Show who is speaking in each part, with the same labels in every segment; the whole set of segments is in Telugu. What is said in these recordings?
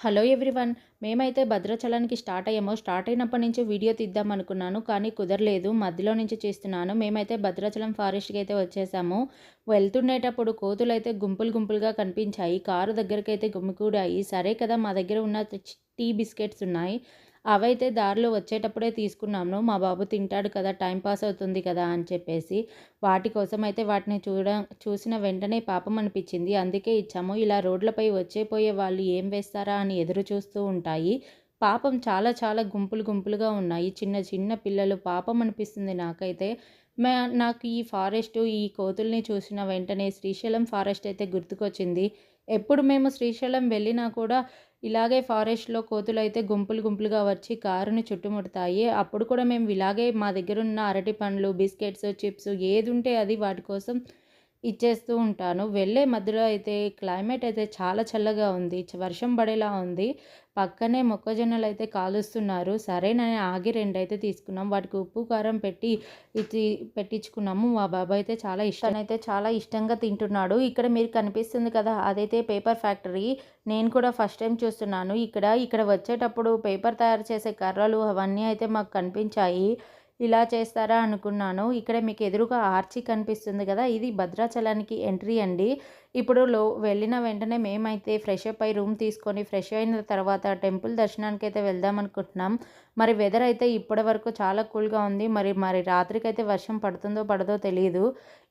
Speaker 1: హలో ఎవ్రీవన్ మేమైతే భద్రాచలానికి స్టార్ట్ అయ్యాము. స్టార్ట్ అయినప్పటి నుంచి వీడియో తీద్దాం అనుకున్నాను కానీ కుదరలేదు. మధ్యలో నుంచి చేస్తున్నాను. మేమైతే భద్రాచలం ఫారెస్ట్కి అయితే వచ్చేసాము. వెళ్తుండేటప్పుడు కోతులు అయితే గుంపులు గుంపులుగా కనిపించాయి. కారు దగ్గరికి అయితే గుమికూడాయి. సరే కదా మా దగ్గర ఉన్న టీ బిస్కెట్స్ ఉన్నాయి. అవైతే దారిలో వచ్చేటప్పుడే తీసుకున్నాము మా బాబు తింటాడు కదా టైం పాస్ అవుతుంది కదా అని చెప్పేసి వాటి కోసం అయితే వాటిని చూడ చూసిన వెంటనే పాపం అనిపించింది. అందుకే ఇచ్చాము. ఇలా రోడ్లపై వచ్చేపోయే వాళ్ళు ఏం వేస్తారా అని ఎదురు చూస్తూ ఉంటాయి. పాపం చాలా చాలా గుంపులు గుంపులుగా ఉన్నాయి. చిన్న చిన్న పిల్లలు పాపం అనిపిస్తుంది నాకైతే. మే నాకు ఈ ఫారెస్ట్ ఈ కోతుల్ని చూసిన వెంటనే శ్రీశైలం ఫారెస్ట్ అయితే గుర్తుకొచ్చింది. ఎప్పుడు మేము శ్రీశైలం వెళ్ళినా కూడా ఇలాగే ఫారెస్ట్లో కోతులు అయితే గుంపులు గుంపులుగా వచ్చి కారుని చుట్టుముడతాయి. అప్పుడు కూడా మేము ఇలాగే మా దగ్గర ఉన్న అరటి పండ్లు బిస్కెట్స్ చిప్స్ ఏది ఉంటే అది వాటి కోసం ఇచ్చేస్తూ ఉంటాను. వెళ్ళే మధ్యలో అయితే క్లైమేట్ అయితే చాలా చల్లగా ఉంది. వర్షం పడేలా ఉంది. పక్కనే మొక్కజొన్నలు అయితే కాలుస్తున్నారు. సరేనని ఆగి రెండు అయితే తీసుకున్నాం. వాటికి ఉప్పు కారం పెట్టి ఇది పెట్టించుకున్నాము. మా బాబాయ్ అయితే చాలా ఇష్టం. అయితే చాలా ఇష్టంగా తింటున్నాడు. ఇక్కడ మీరు కనిపిస్తుంది కదా అదైతే పేపర్ ఫ్యాక్టరీ. నేను కూడా ఫస్ట్ టైం చూస్తున్నాను. ఇక్కడ ఇక్కడ వచ్చేటప్పుడు పేపర్ తయారు చేసే కర్రలు అవన్నీ అయితే మాకు కనిపించాయి. ఇలా చేస్తారా అనుకున్నాను. ఇక్కడ మీకు ఎదురుగా ఆర్చి కనిపిస్తుంది కదా ఇది భద్రాచలానికి ఎంట్రీ అండి. ఇప్పుడు లో వెళ్ళిన వెంటనే మేమైతే ఫ్రెష్ అప్ అయి రూమ్ తీసుకొని ఫ్రెష్ అయిన తర్వాత టెంపుల్ దర్శనానికి అయితే వెళ్దాం అనుకుంటున్నాం. మరి వెదర్ అయితే ఇప్పటి వరకు చాలా కూల్గా ఉంది. మరి మరి రాత్రికి అయితే వర్షం పడుతుందో పడదో తెలియదు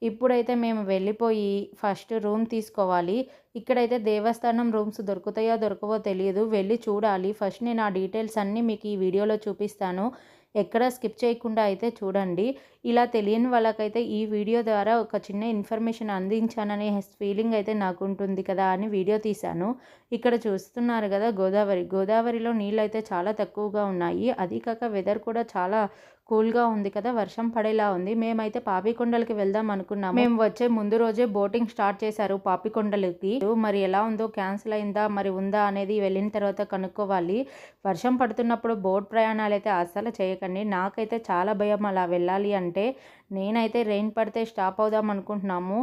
Speaker 1: ఇప్పుడైతే మేము వెళ్ళిపోయి ఫస్ట్ రూమ్ తీసుకోవాలి. ఇక్కడైతే దేవస్థానం రూమ్స్ దొరుకుతాయో దొరకవో తెలియదు వెళ్ళి చూడాలి. ఫస్ట్ నేను ఆ డీటెయిల్స్ అన్నీ మీకు ఈ వీడియోలో చూపిస్తాను. ఎక్కడ స్కిప్ చేయకుండా అయితే చూడండి. ఇలా తెలియని వాళ్ళకైతే ఈ వీడియో ద్వారా ఒక చిన్న ఇన్ఫర్మేషన్ అందించాననే ఫీలింగ్ అయితే నాకు ఉంటుంది కదా అని వీడియో తీశాను. ఇక్కడ చూస్తున్నారు కదా గోదావరి. గోదావరిలో నీళ్ళు అయితే చాలా తక్కువగా ఉన్నాయి. అది కాక వెదర్ కూడా చాలా కూల్గా ఉంది కదా వర్షం పడేలా ఉంది. మేమైతే పాపికొండలకి వెళ్దాం అనుకున్నాము. మేము వచ్చే ముందు రోజే బోటింగ్ స్టార్ట్ చేశారు పాపికొండలకి. మరి ఎలా ఉందో క్యాన్సిల్ అయిందా మరి ఉందా అనేది వెళ్ళిన తర్వాత కనుక్కోవాలి. వర్షం పడుతున్నప్పుడు బోట్ ప్రయాణాలు అయితే అస్సలు చేయకండి. నాకైతే చాలా భయం అలా వెళ్ళాలి అంటే అంటే నేనైతే రెయిన్ పడితే స్టాప్ అవుదాం అనుకుంటున్నాము.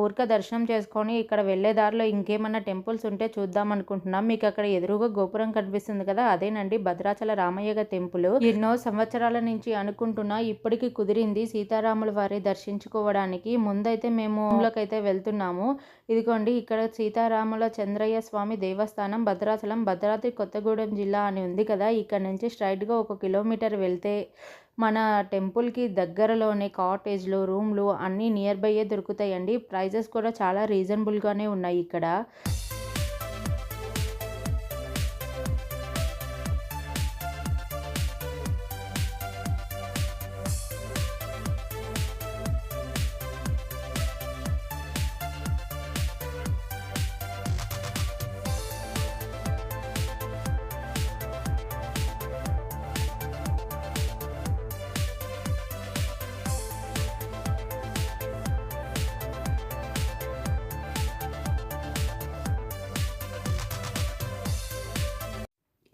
Speaker 1: ఊరిక దర్శనం చేసుకొని ఇక్కడ వెళ్ళే దారిలో ఇంకేమన్నా టెంపుల్స్ ఉంటే చూద్దాం అనుకుంటున్నాం. మీకు అక్కడ ఎదురుగా గోపురం కనిపిస్తుంది కదా అదేనండి భద్రాచల రామయ్య టెంపుల్. ఎన్నో సంవత్సరాల నుంచి అనుకుంటున్నా ఇప్పటికి కుదిరింది సీతారాముల వారి దర్శించుకోవడానికి. ముందైతే మేము అయితే వెళ్తున్నాము. ఇదిగోండి ఇక్కడ సీతారాముల చంద్రయ్య స్వామి దేవస్థానం భద్రాచలం భద్రాద్రి కొత్తగూడెం జిల్లా అని ఉంది కదా. ఇక్కడ నుంచి స్ట్రైట్గా ఒక కిలోమీటర్ వెళ్తే మన టెంపుల్కి దగ్గరలోనే కాటేజ్లు రూమ్లు అన్నీ నియర్ బైయే దొరుకుతాయండి. ప్రైజెస్ కూడా చాలా రీజనబుల్గానే ఉన్నాయి ఇక్కడ.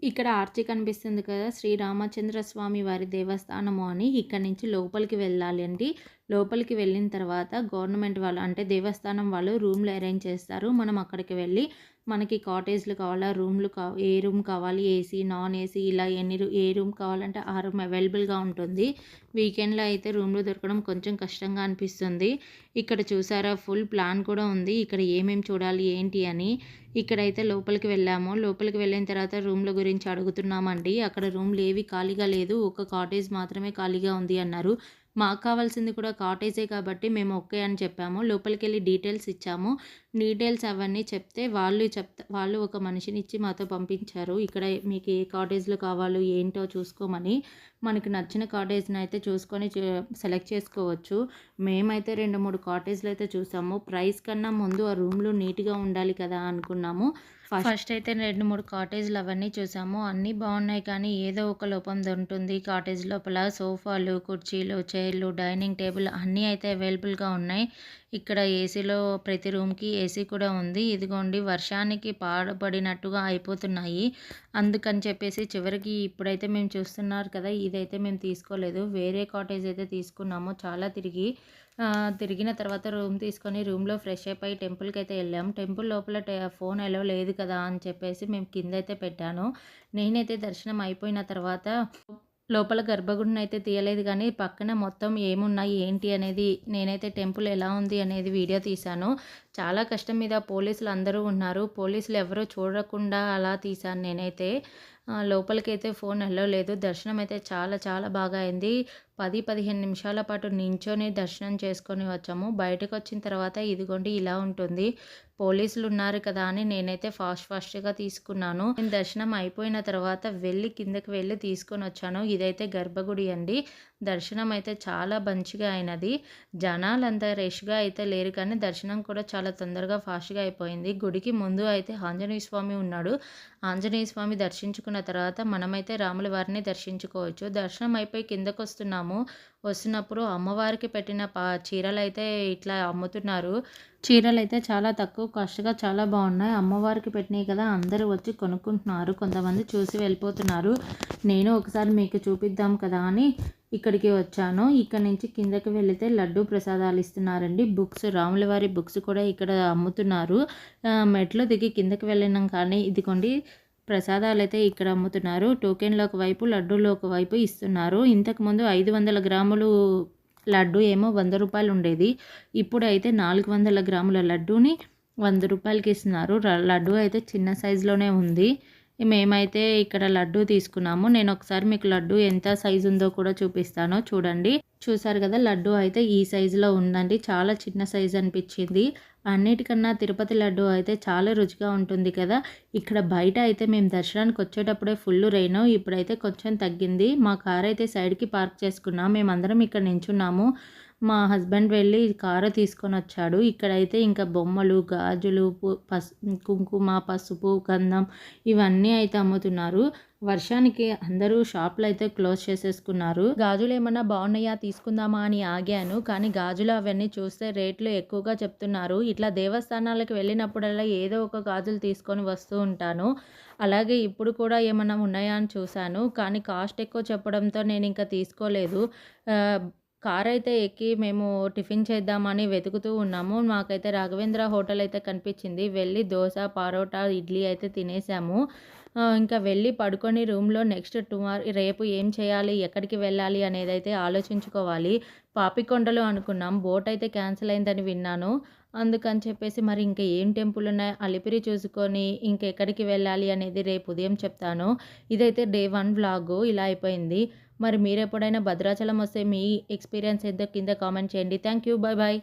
Speaker 1: ఇక్కడ ఆర్చి కనిపిస్తుంది కదా శ్రీ రామచంద్ర స్వామి వారి దేవస్థానము అని. ఇక్కడ నుంచి లోపలికి వెళ్ళాలి అండి లోపలికి వెళ్ళిన తర్వాత గవర్నమెంట్ వాళ్ళు అంటే దేవస్థానం వాళ్ళు రూమ్లు అరేంజ్ చేస్తారు. మనం అక్కడికి వెళ్ళి మనకి కాటేజ్లు కావాలా రూమ్లు కా ఏ రూమ్ కావాలి? ఏసీ నాన్ ఏసీ ఇలా ఎన్ని ఏ రూమ్ కావాలంటే ఆ రూమ్ అవైలబుల్గా ఉంటుంది. వీకెండ్లో అయితే రూమ్లు దొరకడం కొంచెం కష్టంగా అనిపిస్తుంది. ఇక్కడ చూసారా ఫుల్ ప్లాన్ కూడా ఉంది. ఇక్కడ ఏమేమి చూడాలి ఏంటి అని. ఇక్కడైతే లోపలికి వెళ్ళాము. లోపలికి వెళ్ళిన తర్వాత రూమ్ల గురించి అడుగుతున్నామండి. అక్కడ రూమ్లు ఏవి ఖాళీగా లేదు. ఒక కాటేజ్ మాత్రమే ఖాళీగా ఉంది అన్నారు. మాకు కావాల్సింది కూడా కాటేజే కాబట్టి మేము ఓకే అని చెప్పాము. లోపలికి వెళ్ళి డీటెయిల్స్ ఇచ్చాము. డీటెయిల్స్ అవన్నీ చెప్తే వాళ్ళు చెప్తా వాళ్ళు ఒక మనిషిని ఇచ్చి మాతో పంపించారు. ఇక్కడ మీకు ఏ కాటేజ్లు కావాలో ఏంటో చూసుకోమని మనకి నచ్చిన కాటేజ్ని అయితే చూసుకొని సెలెక్ట్ చేసుకోవచ్చు. మేమైతే రెండు మూడు కాటేజ్లు అయితే చూసాము. ప్రైస్ కన్నా ముందు ఆ రూమ్లు నీట్గా ఉండాలి కదా అనుకున్నాము. ఫస్ట్ అయితే రెండు మూడు కాటేజ్లు అవన్నీ చూసాము. అన్నీ బాగున్నాయి కానీ ఏదో ఒక లోపం ఉంటుంది కాటేజ్ లోపల సోఫాలు కుర్చీలు చైర్లు డైనింగ్ టేబుల్ అన్నీ అయితే అవైలబుల్గా ఉన్నాయి. ఇక్కడ ఏసీలో ప్రతి రూమ్‌కి ఏసీ కూడా ఉంది. ఇదిగోండి వర్షానికి పాడబడినట్టుగా అయిపోతున్నాయి. అందుకని చెప్పేసి చివరికి ఇప్పుడైతే మేము చూస్తున్నారు కదా! ఇదైతే మేము తీసుకోలేదు. వేరే కాటేజ్ అయితే తీసుకున్నాము. చాలా తిరిగి తిరిగిన తర్వాత రూమ్ తీసుకొని రూమ్‌లో ఫ్రెష్ అయిపోయి అయితే వెళ్ళాము టెంపుల్ లోపల ఫోన్ ఎలా లేదు కదా! అని చెప్పేసి మేము కిందైతే పెట్టాను. నేనైతే దర్శనం అయిపోయిన తర్వాత లోపల గర్భగుడిని అయితే తీయలేదు కానీ పక్కన మొత్తం ఏమున్నాయి, ఏంటి అనేది నేనైతే టెంపుల్ ఎలా ఉంది అనేది వీడియో తీశాను. చాలా కష్టం మీద పోలీసులు అందరూ ఉన్నారు. పోలీసులు ఎవరూ చూడకుండా అలా తీశాను నేనైతే. లోపలికైతే ఫోన్ వెళ్ళలేదు దర్శనం అయితే చాలా చాలా బాగా అయింది. 10, 15 నిమిషాల పాటు నించొని దర్శనం చేసుకొని వచ్చాము. బయటకొచ్చిన తర్వాత ఇదిగోండి ఇలా ఉంటుంది. పోలీసులు ఉన్నారు కదా! అని నేనైతే ఫాస్ట్ ఫాస్ట్‌గా తీసుకున్నాను. నేను దర్శనం అయిపోయిన తర్వాత వెళ్ళి కిందకి వెళ్ళి తీసుకొని వచ్చాను ఇదైతే గర్భగుడి అండి. దర్శనం అయితే చాలా మంచిగా అయినది. జనాలంత రష్‌గా అయితే లేరు కానీ దర్శనం కూడా చాలా తొందరగా ఫాస్ట్‌గా అయిపోయింది. గుడికి ముందు అయితే ఆంజనేయ స్వామి ఉన్నాడు. ఆంజనేయ స్వామి దర్శించుకున్న తర్వాత మనమైతే రాముల వారిని దర్శించుకోవచ్చు. దర్శనం అయిపోయి కిందకొస్తున్నాము. వస్తున్నప్పుడు అమ్మవారికి పెట్టిన పా చీరలు అయితే ఇట్లా అమ్ముతున్నారు. చీరలు అయితే చాలా తక్కువ కాస్ట్‌గా చాలా బాగున్నాయి. అమ్మవారికి పెట్టినాయి కదా! అందరూ వచ్చి కొనుక్కుంటున్నారు. కొంతమంది చూసి వెళ్ళిపోతున్నారు. నేను ఒకసారి మీకు చూపిద్దాం కదా! అని ఇక్కడికి వచ్చాను. ఇక్కడ నుంచి కిందకి వెళితే లడ్డూ ప్రసాదాలు ఇస్తున్నారండి. బుక్స్ రాముల వారి బుక్స్ కూడా ఇక్కడ అమ్ముతున్నారు. మెట్లు దిగి కిందకి వెళ్ళినాం కానీ ఇదిగోండి ప్రసాదాలైతే ఇక్కడ అమ్ముతున్నారు. టోకెన్‌లు ఒకవైపు, లడ్డూలు ఒకవైపు ఇస్తున్నారు. ఇంతకుముందు 500 గ్రాములు లడ్డు ఏమో వంద రూపాయలు ఉండేది. ఇప్పుడైతే 400 గ్రాముల లడ్డూని వంద రూపాయలకి ఇస్తున్నారు. లడ్డు అయితే చిన్న సైజులోనే ఉంది. మేమైతే ఇక్కడ లడ్డూ తీసుకున్నాము. నేను ఒకసారి మీకు లడ్డు ఎంత సైజు ఉందో కూడా చూపిస్తాను చూడండి. చూసారు కదా! లడ్డూ అయితే ఈ సైజులో ఉందండి. చాలా చిన్న సైజు అనిపించింది. అన్నిటికన్నా తిరుపతి లడ్డూ అయితే చాలా రుచిగా ఉంటుంది కదా! ఇక్కడ బయట అయితే మేము దర్శనానికి వచ్చేటప్పుడే ఫుల్ రెయిన్ ఇప్పుడైతే కొంచెం తగ్గింది. మా కార్ అయితే సైడ్‌కి పార్క్ చేసుకున్నాం. మేమందరం ఇక్కడ నించున్నాము. మా హస్బెండ్ వెళ్ళి కారు తీసుకొని వచ్చాడు ఇక్కడైతే ఇంకా బొమ్మలు, గాజులు, పసు కుంకుమ, పసుపు, గంధం ఇవన్నీ అయితే అమ్ముతున్నారు. వర్షానికి అందరూ షాపులైతే క్లోజ్ చేసేసుకున్నారు. గాజులు ఏమన్నా బాగున్నాయా తీసుకుందామా అని ఆగాను. కానీ గాజులు అవన్నీ చూస్తే రేట్లు ఎక్కువగా చెప్తున్నారు. ఇట్లా దేవస్థానాలకు వెళ్ళినప్పుడల్లా ఏదో ఒక గాజులు తీసుకొని వస్తూ ఉంటాను. అలాగే ఇప్పుడు కూడా ఏమన్నా ఉన్నాయా అని చూశాను. కానీ కాస్ట్ ఎక్కువ చెప్పడంతో నేను ఇంకా తీసుకోలేదు. కార్ అయితే ఎక్కి మేము టిఫిన్ చేద్దామని వెతుకుతూ ఉన్నాము. మాకైతే రాఘవేంద్ర హోటల్ అయితే కనిపించింది. వెళ్ళి దోశ పరోటా, ఇడ్లీ అయితే తినేసాము. ఇంకా వెళ్ళి పడుకొని రూమ్‌లో నెక్స్ట్ టుమారో రేపు ఏం చేయాలి, ఎక్కడికి వెళ్ళాలి అనేది అయితే ఆలోచించుకోవాలి. పాపికొండలు అనుకున్నాం. బోట్ అయితే క్యాన్సిల్ అయిందని విన్నాను. అందుకని చెప్పేసి మరి ఇంకా ఏం టెంపుల్ ఉన్నాయి, అలిపిరి చూసుకొని ఇంకెక్కడికి వెళ్ళాలి అనేది రేపు ఉదయం చెప్తాను. ఇదైతే డే 1 వ్లాగు ఇలా అయిపోయింది. మరి మీరు ఎప్పుడైనా భద్రాచలం వస్తే మీ ఎక్స్‌పీరియన్స్ ఏదో కింద కామెంట్ చేయండి. Thank you. Bye bye